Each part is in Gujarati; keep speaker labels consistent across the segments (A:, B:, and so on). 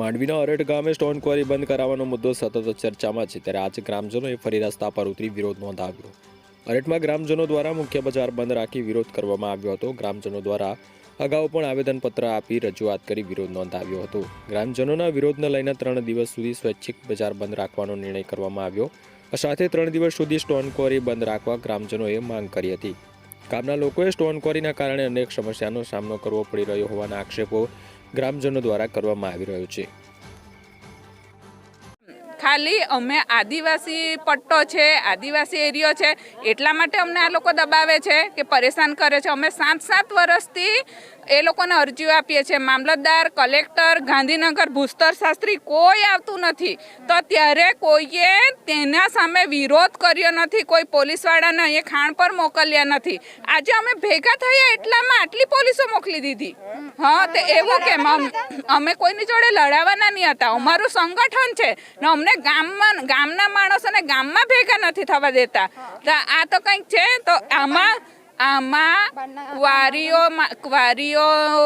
A: માંડવીના અરડ ગામે સ્ટોન ક્વોરી બંધ કરાવવાનો મુદ્દો સતત ચર્ચામાં છે ત્યારે આજે ગ્રામજનોએ ફરી રસ્તા પર ઉતરી વિરોધ નોંધાવ્યો. અરડમાં ગ્રામજનો દ્વારા મુખ્ય બજાર બંધ રાખી વિરોધ કરવામાં આવ્યો હતો. ગ્રામજનો દ્વારા અગાઉ પણ આવેદનપત્ર આપી રજૂઆત કરી વિરોધ નોંધાવ્યો હતો. ગ્રામજનોના વિરોધને લઈને ત્રણ દિવસ સુધી સ્વૈચ્છિક બજાર બંધ રાખવાનો નિર્ણય કરવામાં આવ્યો. સાથે ત્રણ દિવસ સુધી સ્ટોન ક્વોરી બંધ રાખવા ગ્રામજનોએ માંગ કરી હતી. ગામના લોકોએ સ્ટોન ક્વોરીના કારણે અનેક સમસ્યાનો સામનો કરવો પડી રહ્યો હોવાના આક્ષેપો ગ્રામજનો દ્વારા કરવામાં આવી રહ્યો છે.
B: ખાલી અમે આદિવાસી પટ્ટો છે, આદિવાસી એરિયો છે, એટલા માટે અમને આ લોકો દબાવે છે કે પરેશાન કરે છે. અમે સાત સાત વર્ષથી એ લોકોને અરજીઓ આપીએ છીએ. મામલતદાર, કલેક્ટર, ગાંધીનગર, ભૂસ્તર શાસ્ત્રી કોઈ આવતું નથી. તો ત્યારે કોઈએ તેના સામે વિરોધ કર્યો નથી. કોઈ પોલીસવાળાને અહીંયા ખાણ પર મોકલ્યા નથી. આજે અમે ભેગા થયા એટલામાં આટલી પોલીસો મોકલી દીધી. હા, તે એવું કેમ અમે કોઈની જોડે લડાવવાના નહીં હતા. અમારું સંગઠન છે. ને અમને ગામમાં, ગામના માણસોને ગામમાં ભેગા નથી થવા દેતા. તો આ તો કંઈક છે. તો આમાં આમાં ક્વારીઓ ક્વારીઓ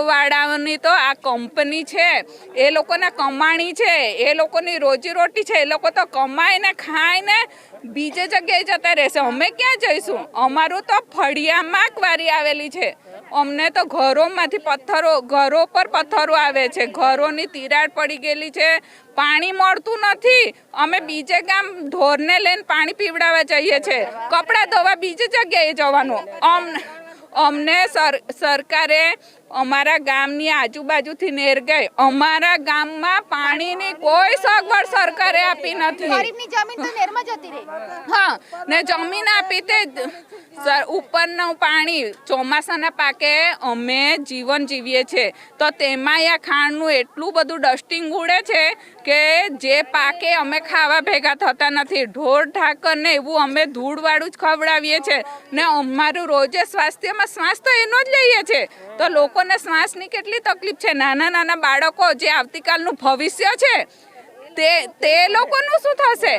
B: વાળાની તો આ કંપની છે. એ લોકોના કમાણી છે. એ લોકોની રોજીરોટી છે. એ લોકો તો કમાઈને ખાઈને બીજે જગ્યાએ જતા રહેશે. અમે ક્યાં જઈશું? અમારું તો ફળિયામાં ક્વારી આવેલી છે. અમને તો ઘરોમાંથી પથ્થરો ઘરો પર પથ્થરો આવે છે. ઘરોની તિરાડ પડી ગયેલી છે. પાણી મળતું નથી. અમે બીજે ગામ ઢોરને લઈને પાણી પીવડાવવા જઈએ છીએ કપડાં ધોવા બીજી જગ્યાએ જવાનું. અમને અમને સર સરકારે અમારા ગામની આજુબાજુથી નેર ગઈ. અમારા ગામમાં પાણીની કોઈ સગવડ સરકારે આપી નથી. હા ને જમીન આપી તે સર, ઉપરનું પાણી ચોમાસાના પાકે અમે જીવન જીવીએ છીએ તો તેમાં આ ખાંડનું એટલું બધું ડસ્ટિંગ ઉડે છે કે જે પાકે અમે ખાવા ભેગા થતા નથી. ઢોર ઢાકરને એવું અમે ધૂળવાળું જ ખવડાવીએ છીએ ને અમારું રોજે સ્વાસ્થ્યમાં શ્વાસ તો એનો જ લઈએ છીએ તો લોકોને શ્વાસની કેટલી તકલીફ છે? નાના નાના બાળકો જે આવતીકાલનું ભવિષ્ય છે, તે તે લોકોનું શું થશે?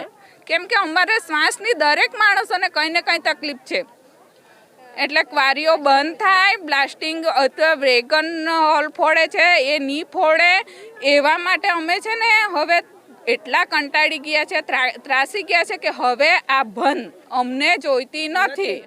B: કેમ કે અમારે શ્વાસની દરેક માણસોને કંઈ ને કંઈ તકલીફ છે. એટલે ક્વારીઓ બંધ થાય બ્લાસ્ટિંગ અથવા વેગન હોલ ફોડે છે, એ નહીં ફોડે. એવા માટે અમે છે ને હવે એટલા કંટાળી ગયા છે, ત્રા- ત્રાસી ગયા છે કે હવે આ બંધ. અમને જોઈતી નથી.